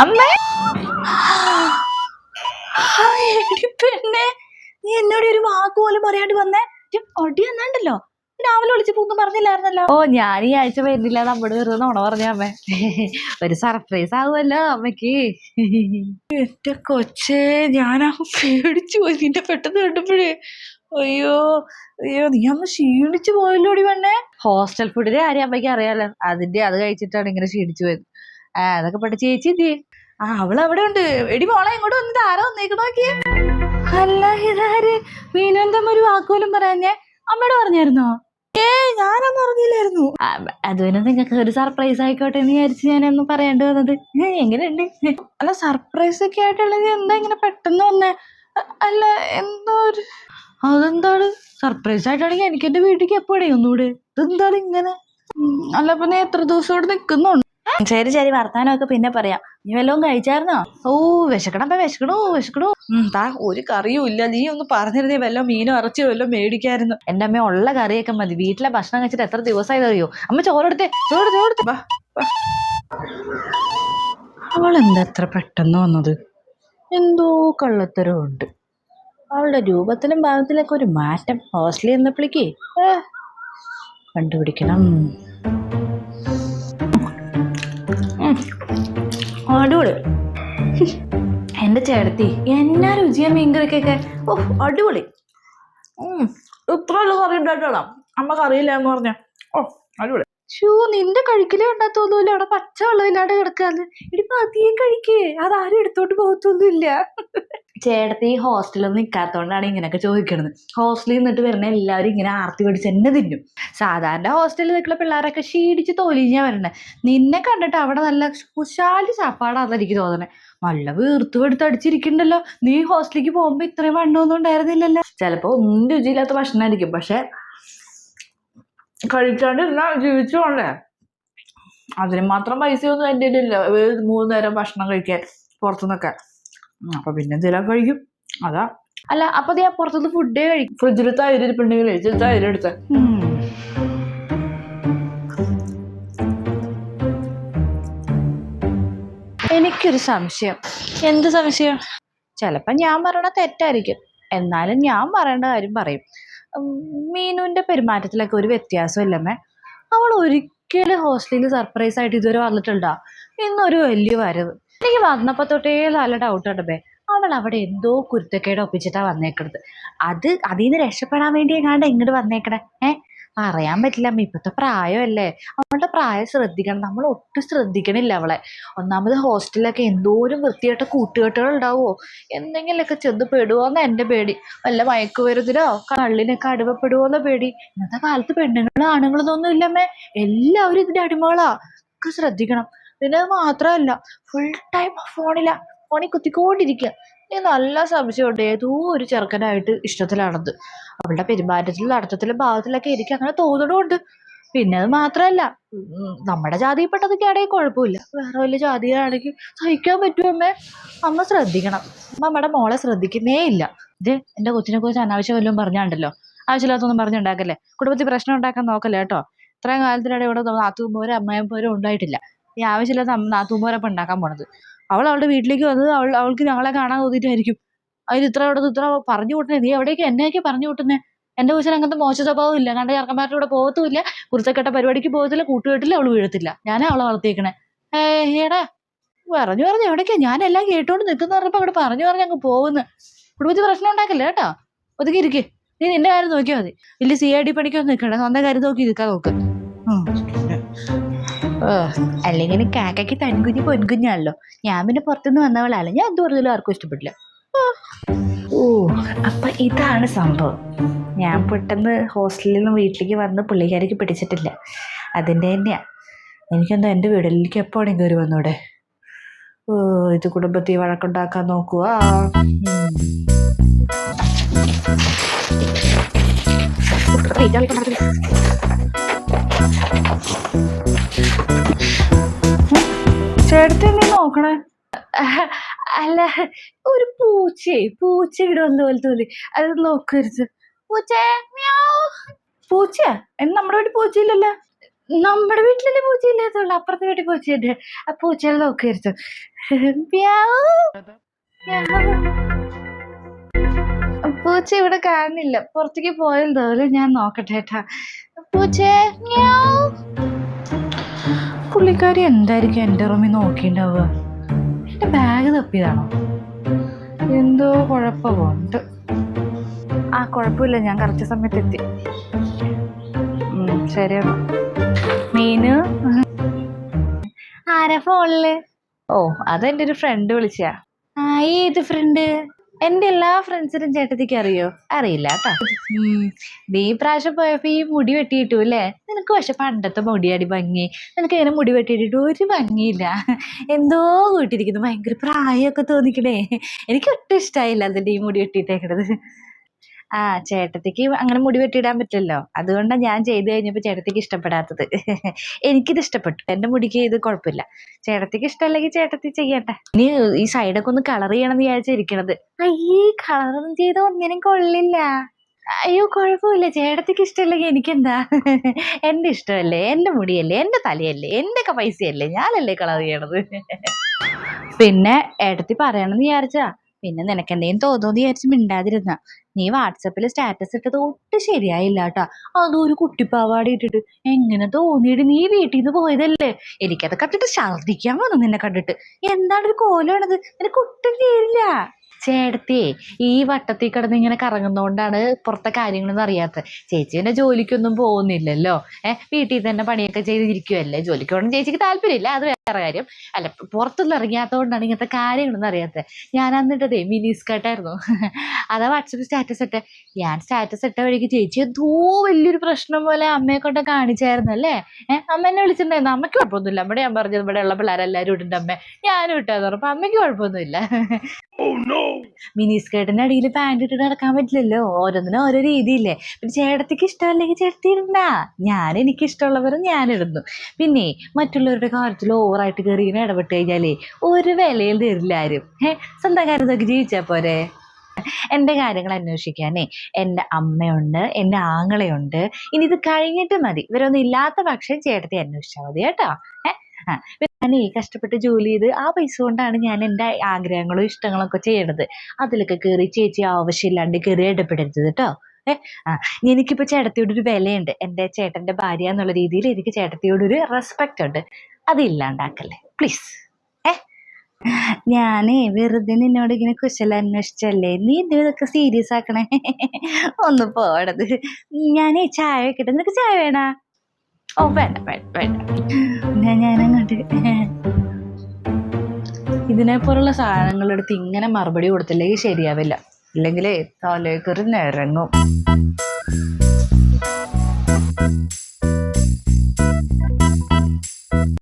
അമ്മേ. പെണ്ണെ. നീ എന്നോട് ഒരു വാക്ക് പോലും പറയാണ്ട് വന്നേ. ഒടി വന്നാണ്ടല്ലോ. രാവിലെ വിളിച്ചപ്പോ ഒന്നും പറഞ്ഞില്ലായിരുന്നല്ലോ. ഓ ഞാൻ ഈ ആഴ്ച വരുന്നില്ല. നമ്മുടെ വെറുതെ നോണ പറഞ്ഞ അമ്മേ. ഒരു സർപ്രൈസ് ആവുമല്ലോ അമ്മയ്ക്ക് എന്റെ കൊച്ചേ ഞാൻ പേടിച്ചു പോയി. നിന്റെ പെട്ടെന്ന് കണ്ടപ്പോഴേ. അയ്യോ അയ്യോ നീ അന്ന് ക്ഷീണിച്ചു പോയല്ലോടി പെണ്ണെ. ഹോസ്റ്റൽ ഫുഡിന്റെ കാര്യം അമ്മയ്ക്ക് അറിയാലോ. അതിന്റെ അത് കഴിച്ചിട്ടാണ് ഇങ്ങനെ ക്ഷീണിച്ചു പോയത്. അതൊക്കെ പെട്ട ചേച്ചി എന്തിയെ ആ അവൾ അവിടെ ഉണ്ട്. എടി മോളെ ഇങ്ങോട്ട് വന്നിട്ട് ആരോ വന്നേക്കണ നോക്കിയേ അല്ല ഇതാര്? മീനന്തം ഒരു വാക്കുപോലും പറയാഞ്ഞേ അമ്മയോട് പറഞ്ഞായിരുന്നോ? ഏ ഞാനൊന്നും അറിഞ്ഞില്ലായിരുന്നു. അതുപോലെ നിങ്ങൾക്ക് ഒരു സർപ്രൈസ് ആയിക്കോട്ടെ എന്ന് വിചാരിച്ച് ഞാനൊന്ന് പറയേണ്ടി വന്നത്. എങ്ങനെയുണ്ട്? അല്ല സർപ്രൈസ് ഒക്കെ ആയിട്ടുള്ളത് എന്താ ഇങ്ങനെ പെട്ടെന്ന് വന്നേ? അല്ല എന്തോ ഒരു അതെന്താണ്? സർപ്രൈസ് ആയിട്ടാണെങ്കിൽ എനിക്ക് എന്റെ വീട്ടിലേക്ക് എപ്പോഴേ ഒന്നുകൂടെ ഇതെന്താണ് ഇങ്ങനെ? അല്ല പിന്നെ എത്ര ദിവസം ഇവിടെ നിൽക്കുന്നുണ്ട് ശരി ശരി വർത്താനമൊക്കെ പിന്നെ പറയാം. നീ വല്ലതും കഴിച്ചായിരുന്നോ? ഓ വിശക്കണം വിശക്കണോ വിശക്കണോ. ഉം, താ ഒരു കറിയും ഇല്ല. നീ ഒന്ന് പറഞ്ഞിരുന്നേ വല്ല മീനോ ഇറച്ചിയോ വല്ലതും മേടിക്കായിരുന്നു. എന്റെ അമ്മ ഉള്ള കറിയൊക്കെ മതി. വീട്ടിലെ ഭക്ഷണം കഴിച്ചിട്ട് എത്ര ദിവസമായി അറിയോ? അമ്മ ചോറെടുത്തേ ചോറ് ചോറെടുത്തേ. അവൾ എന്താ എത്ര പെട്ടെന്ന് വന്നത്? എന്തോ കള്ളത്തരമുണ്ട്. അവളുടെ രൂപത്തിലും ഭാവത്തിലൊക്കെ ഒരു മാറ്റം. ഹോസ്റ്റലിൽ എന്നപ്പോഴേക്ക് കണ്ടുപിടിക്കണം. അടിപൊളി. എന്റെ ചേട്ടത്തി എന്നാ രുചിയാ മീൻകറിക്കൊക്കെ ഓ അടിപൊളി. ഇത്രയല്ല കറി ഉണ്ടായിട്ടോളാം അമ്മ കറിയില്ല എന്ന് പറഞ്ഞ. ഓ അടിപൊളി. ഷൂ നിന്റെ കഴിക്കലേ ഉണ്ടാത്തോന്നുമില്ല അവിടെ പച്ച വെള്ളമില്ലാണ്ട് കിടക്കാന്ന്. ഇടി പതിയെ കഴിക്കേ. അതാരും എടുത്തോട്ട് പോകത്തൊന്നുമില്ല. ചേട്ടത്തി ഹോസ്റ്റലിൽ നിൽക്കാത്തതുകൊണ്ടാണ് ഇങ്ങനെയൊക്കെ ചോദിക്കണത്. ഹോസ്റ്റലിൽ നിന്നിട്ട് വരുന്ന എല്ലാവരും ഇങ്ങനെ ആർത്തി പിടിച്ച് എന്നെ തിന്നും. സാധാരണ ഹോസ്റ്റലിൽ നിൽക്കുന്ന പിള്ളേരൊക്കെ ക്ഷീണിച്ച് തൊലിഞ്ഞാ വരണേ. നിന്നെ കണ്ടിട്ട് അവിടെ നല്ല കുശാലി ചാപ്പാടാന്ന് എനിക്ക് തോന്നണേ. നല്ല വീർത്തു എടുത്ത് അടിച്ചിരിക്കണ്ടല്ലോ. നീ ഹോസ്റ്റലിലേക്ക് പോകുമ്പോ ഇത്രയും വണ്ണമൊന്നും ഉണ്ടായിരുന്നില്ലല്ലോ. ചിലപ്പോ ഒന്നും രുചിയില്ലാത്ത ഭക്ഷണമായിരിക്കും പക്ഷെ കഴിച്ചാണ്ടിരുന്നാ ജീവിച്ചു പോണ്ടേ? അതിന് മാത്രം പൈസയൊന്നും എന്റെ ഇല്ല മൂന്ന് നേരം ഭക്ഷണം കഴിക്കാൻ പുറത്തുനിന്നൊക്കെ. അപ്പൊ പിന്നെ എന്തെങ്കിലും കഴിക്കും. അതാ. അല്ല അപ്പൊ ഞാൻ പുറത്തുനിന്ന് ഫുഡേ കഴിക്കും. ഫ്രിഡ്ജിൽ തൈര് ഇരിപ്പുണ്ടെങ്കിൽ ഫ്രിഡ്ജിൽ തൈര് എടുത്ത. എനിക്കൊരു സംശയം. എന്ത് സംശയം? ചിലപ്പോൾ ഞാൻ പറയണ തെറ്റായിരിക്കും. എന്നാലും ഞാൻ പറയേണ്ട കാര്യം പറയും. മീനുവിന്റെ പെരുമാറ്റത്തിലൊക്കെ ഒരു വ്യത്യാസം ഇല്ലമ്മേ അവൾ ഒരിക്കലും ഹോസ്റ്റലിൽ സർപ്രൈസ് ആയിട്ട് ഇതുവരെ വന്നിട്ടുണ്ടോ. ഇന്നൊരു വലിയ വരവ്. എനിക്ക് വന്നപ്പോ തൊട്ടേ നല്ല ഡൗട്ട് ഉണ്ടേ അവൾ അവിടെ എന്തോ കുരുത്തക്കേട് ഒപ്പിച്ചിട്ടാ വന്നേക്കണത്. അത് അതിൽ നിന്ന് രക്ഷപ്പെടാൻ വേണ്ടി എങ്ങാണ്ട് ഇങ്ങോട്ട് വന്നേക്കണേ? ഏ? അറിയാൻ പറ്റില്ല അമ്മ ഇപ്പത്തെ പ്രായമല്ലേ. അവളുടെ പ്രായം ശ്രദ്ധിക്കണം. നമ്മൾ ഒട്ടും ശ്രദ്ധിക്കണില്ല അവളെ. ഒന്നാമത് ഹോസ്റ്റലിലൊക്കെ എന്തോരം വൃത്തിയായിട്ട കൂട്ടുകെട്ടുകൾ ഉണ്ടാവുമോ എന്തെങ്കിലുമൊക്കെ ചെന്ന് പെടുവോന്ന് എന്റെ പേടി. വല്ല മയക്കുമരുന്നിലോ കള്ളിനൊക്കെ അടിമപ്പെടുവോന്ന പേടി. ഇന്നത്തെ കാലത്ത് പെണ്ണുങ്ങളും ആണുങ്ങളും ഒന്നും ഇല്ലമ്മേ. എല്ലാവരും ഇതിന്റെ അടിമകളാ. ഒക്കെ ശ്രദ്ധിക്കണം. പിന്നെ അത് മാത്രമല്ല ഫുൾ ടൈം ഫോണില. ഫോണിൽ കുത്തിക്കൊണ്ടിരിക്കുക എനിക്ക് നല്ല സംശയമുണ്ട്. ഏതോ ഒരു ചെറുക്കനായിട്ട് ഇഷ്ടത്തിലാണത് അവളുടെ പെരുമാറ്റത്തിലും നടത്തത്തിലും ഭാഗത്തിലൊക്കെ എനിക്ക് അങ്ങനെ തോന്നണമുണ്ട് പിന്നെ അത് മാത്രമല്ല നമ്മുടെ ജാതിയിൽപ്പെട്ടതൊക്കെ ആണെങ്കിൽ കുഴപ്പമില്ല. വേറെ വലിയ ജാതിയാണെങ്കിൽ സഹിക്കാൻ പറ്റുമോ അമ്മേ. അമ്മ ശ്രദ്ധിക്കണം. അമ്മ നമ്മുടെ മോളെ ശ്രദ്ധിക്കുന്നേ ഇല്ല ഇത് എന്റെ കൊച്ചിനെ കുറിച്ച് അനാവശ്യം വല്ലതും പറഞ്ഞാണ്ടല്ലോ. ആവശ്യമില്ലാത്തൊന്നും പറഞ്ഞുണ്ടാക്കല്ലേ? കുടുംബത്തിൽ പ്രശ്നം ഉണ്ടാക്കാൻ നോക്കല്ലേ കേട്ടോ? ഇത്രയും കാലത്തിനിടെ ഇവിടെ നാത്തുമ്പോരും അമ്മയും പോരും ഉണ്ടായിട്ടില്ല. ഈ ആവശ്യമില്ലാത്ത അമ്മ നാത്തൂമ്പോരപ്പം ഉണ്ടാക്കാൻ പോണത്. അവൾ അവളുടെ വീട്ടിലേക്ക് വന്നത് അവൾ അവൾക്ക് ഞങ്ങളെ കാണാൻ തോന്നിയിട്ടായിരിക്കും. അതിന് ഇത്ര ഇവിടെ ഇത്ര പറഞ്ഞു കൂട്ടണേ നീ എവിടേക്ക് എന്നെയൊക്കെ പറഞ്ഞു കൂട്ടുന്നേ? എന്റെ കൊച്ചിന് അങ്ങനത്തെ മോശ സ്വഭാവം ഇല്ല. കണ്ട ചെറുക്കന്മാരുടെ കൂടെ പോകത്തുമില്ല. കുരുത്തക്കെട്ട പരിപാടിക്ക് പോകത്തില്ല. കൂട്ടുകെട്ടില്ല അവൾ വീഴത്തില്ല. ഞാനാ അവളെ വളർത്തിയേക്കണേ. ഏടാ പറഞ്ഞു പറഞ്ഞു എവിടേക്കാ? ഞാനെല്ലാം കേട്ടോണ്ട് നിൽക്കുന്ന പറഞ്ഞപ്പോ അങ്ങോട്ട് പറഞ്ഞു പറഞ്ഞു അങ്ങ് പോകുന്നു. കുടുംബത്തിൽ പ്രശ്നം ഉണ്ടാക്കില്ല കേട്ടോ? ഒതുക്കി ഇരിക്കേ. നീ നിന്റെ കാര്യം നോക്കിയാൽ മതി. വലിയ സി ഐ ഡി പണിക്കൊന്നും നിൽക്കണ്ട. സ്വന്തം കാര്യം നോക്കി നിൽക്കാൻ നോക്ക്. ഓ, അല്ലെങ്കിൽ കാക്കയ്ക്ക് തൻകുഞ്ഞ് പൊൻകുഞ്ഞാണല്ലോ ഞാൻ പിന്നെ പുറത്തുനിന്ന് വന്നവളാണ്. ഞാൻ എന്ത് പറഞ്ഞാലും ആർക്കും ഇഷ്ടപ്പെട്ടില്ല ഓ. അപ്പൊ ഇതാണ് സംഭവം. ഞാൻ പെട്ടെന്ന് ഹോസ്റ്റലിൽ നിന്ന് വീട്ടിലേക്ക് വന്ന് പുള്ളിക്കാരിക്ക് പിടിച്ചിട്ടില്ല. അതിന്റെ തന്നെയാ. എനിക്കെന്തോ എന്റെ വീടിലേക്ക് എപ്പോഴെങ്കിലും കയറി വന്നൂടെ? ഓ ഇത് കുടുംബത്തിൽ വഴക്കുണ്ടാക്കാൻ നോക്കുക ചേട്ടത്തി അല്ല ഒരു പൂച്ചയെ പൂച്ച ഇവിടെ വന്ന പോലെ. തോന്നി അത് നോക്കരുത്. പൂച്ച പൂച്ച നമ്മുടെ വീട്ടിൽ പൂച്ചയില്ലല്ലോ. നമ്മുടെ വീട്ടിലല്ലേ പൂച്ചയില്ലാത്തുള്ളൂ അപ്പുറത്തെ വീട്ടിൽ പൂച്ചയുണ്ട്. ആ പൂച്ച നോക്കരുത്. പൂച്ച ഇവിടെ കാണുന്നില്ല. പുറത്തേക്ക് പോയതോലും ഞാൻ നോക്കട്ടെ പൂച്ചേ. പുള്ളിക്കാരി എന്തായിരിക്കും എന്റെ റൂമിൽ നോക്കിണ്ടാവുക എന്റെ ബാഗ് തപ്പിയതാണോ? എന്തോ കുഴപ്പമുണ്ട്. ആ കുഴപ്പമില്ല. ഞാൻ കറക്റ്റ് സമയത്ത് എത്തി ശരിയാണ് മീനു? ആരാ ഫോണിൽ ഓ അതെന്റെ ഒരു ഫ്രണ്ട് വിളിച്ചാ ആ ഏത് ഫ്രണ്ട് എന്റെ എല്ലാ ഫ്രണ്ട്സിനും ചേട്ടത്തിക്ക് അറിയോ? അറിയില്ല കേട്ടോ നീ പ്രാവശ്യം പോയപ്പോ ഈ മുടി വെട്ടിയിട്ടു അല്ലേ നിനക്ക് പക്ഷെ പണ്ടത്തെ മുടിയാടി ഭംഗി. നിനക്ക് ഇങ്ങനെ മുടി വെട്ടിയിട്ടിട്ട് ഒരു ഭംഗിയില്ല. എന്തോ കൂട്ടിയിരിക്കുന്നു. ഭയങ്കര പ്രായമൊക്കെ തോന്നിക്കണേ. എനിക്ക് ഒട്ടും ഇഷ്ടമായില്ല അതിന്റെ ഈ മുടി വെട്ടിയിട്ടേക്കണത്. ആ ചേട്ടത്തിക്ക് അങ്ങനെ മുടി വെട്ടിയിടാൻ പറ്റില്ലല്ലോ. അതുകൊണ്ടാണ് ഞാൻ ചെയ്ത് കഴിഞ്ഞപ്പോൾ ചേട്ടത്തിക്ക് ഇഷ്ടപ്പെടാത്തത്. എനിക്കിത് ഇഷ്ടപ്പെട്ടു. എന്റെ മുടിക്ക് ഇത് കുഴപ്പമില്ല ചേട്ടത്തിക്ക് ഇഷ്ടമല്ലെങ്കിൽ ചേട്ടത്തി ചെയ്യട്ടെ. ഇനി ഈ സൈഡൊക്കെ ഒന്ന് കളർ ചെയ്യണം എന്ന് വിചാരിച്ചിരിക്കണത് അയ്യേ കളറൊന്നും ചെയ്ത ഒന്നിനും കൊള്ളില്ല. അയ്യോ കുഴപ്പമില്ല. ചേട്ടത്തിക്ക് ഇഷ്ടമല്ലെങ്കിൽ എനിക്കെന്താ? എന്റെ ഇഷ്ടമല്ലേ? എന്റെ മുടിയല്ലേ? എന്റെ തലയല്ലേ? എന്റെ ഒക്കെ പൈസയല്ലേ? ഞാനല്ലേ കളർ ചെയ്യണത്? പിന്നെ ഏട്ടത്തി പറയണമെന്ന് വിചാരിച്ചാ പിന്നെ നിനക്ക് എന്തെങ്കിലും തോന്നുന്നു വിചാരിച്ച് മിണ്ടാതിരുന്ന. നീ വാട്സപ്പിൽ സ്റ്റാറ്റസ് ഇട്ടത് ഒട്ടും ശരിയായില്ല കേട്ടാ അതും ഒരു കുട്ടിപ്പാവാടി ഇട്ടിട്ട്. എങ്ങനെ തോന്നിയിട്ട് നീ വീട്ടിൽ നിന്ന് പോയതല്ലേ? എനിക്കത് കണ്ടിട്ട് ഛർദ്ദിക്കാൻ വന്നു നിന്നെ കണ്ടിട്ട്. എന്താണ് ഒരു കോലാണത് നിനക്ക് ഒട്ടും ചേരില്ല ചേട്ടത്തിയെ ഈ വട്ടത്തിൽ കിടന്ന് ഇങ്ങനെ കറങ്ങുന്നതുകൊണ്ടാണ് പുറത്തെ കാര്യങ്ങളൊന്നും അറിയാത്തത്. ചേച്ചി ജോലിക്കൊന്നും പോകുന്നില്ലല്ലോ. ഏഹ് വീട്ടിൽ തന്നെ പണിയൊക്കെ ചെയ്തിരിക്കുവല്ലേ? ജോലിക്ക് പോകണം ചേച്ചിക്ക് താല്പര്യമില്ല. അത് വേറെ കാര്യം. അല്ല പുറത്തൊന്നും ഇറങ്ങിയാത്തതുകൊണ്ടാണ് ഇങ്ങനത്തെ കാര്യങ്ങളൊന്നും അറിയാത്തത്. ഞാൻ അന്നിട്ടതേ മിനി സ്കേർട്ടായിരുന്നു അതാ വാട്സപ്പ് സ്റ്റാറ്റസ് ഇട്ടെ. ഞാൻ സ്റ്റാറ്റസ് ഇട്ട വഴിക്ക് ചേച്ചി എന്തോ വലിയൊരു പ്രശ്നം പോലെ അമ്മയെ കൊണ്ട് കാണിച്ചായിരുന്നു അല്ലേ? ഏഹ് അമ്മ എന്നെ വിളിച്ചിട്ടുണ്ടായിരുന്നു. അമ്മയ്ക്ക് കുഴപ്പമൊന്നുമില്ല. ഇവിടെ ഞാൻ പറഞ്ഞത് ഇവിടെ ഉള്ള പിള്ളേരെല്ലാവരും ഇട്ടുണ്ട് അമ്മ. ഞാനും ഇട്ടാന്ന് പറഞ്ഞപ്പോൾ അമ്മയ്ക്ക് കുഴപ്പമൊന്നുമില്ല. മിനി സ്കേർട്ടിന്റെ അടിയിൽ പാന്റ് ഇട്ടിട്ട് നടക്കാൻ പറ്റില്ലല്ലോ. ഓരോന്നിനും ഓരോ രീതിയില്ലേ. പിന്നെ ചേട്ടത്തിക്ക് ഇഷ്ടമല്ലെങ്കിൽ ചേട്ടത്തി ഇടണ്ട. ഞാൻ എനിക്ക് ഇഷ്ടമുള്ളവരും ഞാൻ ഇടുന്നു. പിന്നെ മറ്റുള്ളവരുടെ കാര്യത്തിൽ ഓവറായിട്ട് കയറി ഇങ്ങനെ ഇടപെട്ട് കഴിഞ്ഞാലേ ഒരു വിലയിൽ തരില്ല ആരും. ഏഹ് സ്വന്തം കാര്യം നോക്കി ജീവിച്ചാൽ പോരെ? എന്റെ കാര്യങ്ങൾ അന്വേഷിക്കാനേ എന്റെ അമ്മയുണ്ട് എന്റെ ആങ്ങളയുണ്ട്. ഇനി ഇത് കഴിഞ്ഞിട്ട് മതി. ഇവരൊന്നും ഇല്ലാത്ത പക്ഷം ചേട്ടത്തി അന്വേഷിച്ചാൽ മതി കേട്ടോ. ഞാനേ കഷ്ടപ്പെട്ട് ജോലി ചെയ്ത് ആ പൈസ കൊണ്ടാണ് ഞാൻ എന്റെ ആഗ്രഹങ്ങളും ഇഷ്ടങ്ങളും ഒക്കെ ചെയ്യണത്. അതിലൊക്കെ കയറി ചേച്ചി ആവശ്യമില്ലാണ്ട് കയറി ഇടപെടരുത് കേട്ടോ. ഏ ആ എനിക്കിപ്പോൾ ചേട്ടത്തിയോട് ഒരു വിലയുണ്ട്. എന്റെ ചേട്ടന്റെ ഭാര്യ എന്നുള്ള രീതിയിൽ എനിക്ക് ചേട്ടത്തിയോടൊരു റെസ്പെക്റ്റ് ഉണ്ട്. അതില്ലാണ്ടാക്കല്ലേ പ്ലീസ് ഞാനേ വെറുതെ നിന്നോട് ഇങ്ങനെ കുശല അന്വേഷിച്ചല്ലേ? നീ എന്തോ ഇതൊക്കെ സീരിയസ് ആക്കണേ? ഒന്ന് പോടത്. ഞാനേ ചായ വെക്കട്ടെ. നിനക്ക് ചായ വേണ? ഓ വേണ്ട വേണ്ട വേണ്ട. ഞാനങ്ങോട്ട്. ഇതിനെ പോലുള്ള സാധനങ്ങളെടുത്ത് ഇങ്ങനെ മറുപടി കൊടുത്തില്ലെങ്കിൽ ശരിയാവില്ല. ഇല്ലെങ്കിലേ തലേക്കറി നിരങ്ങും.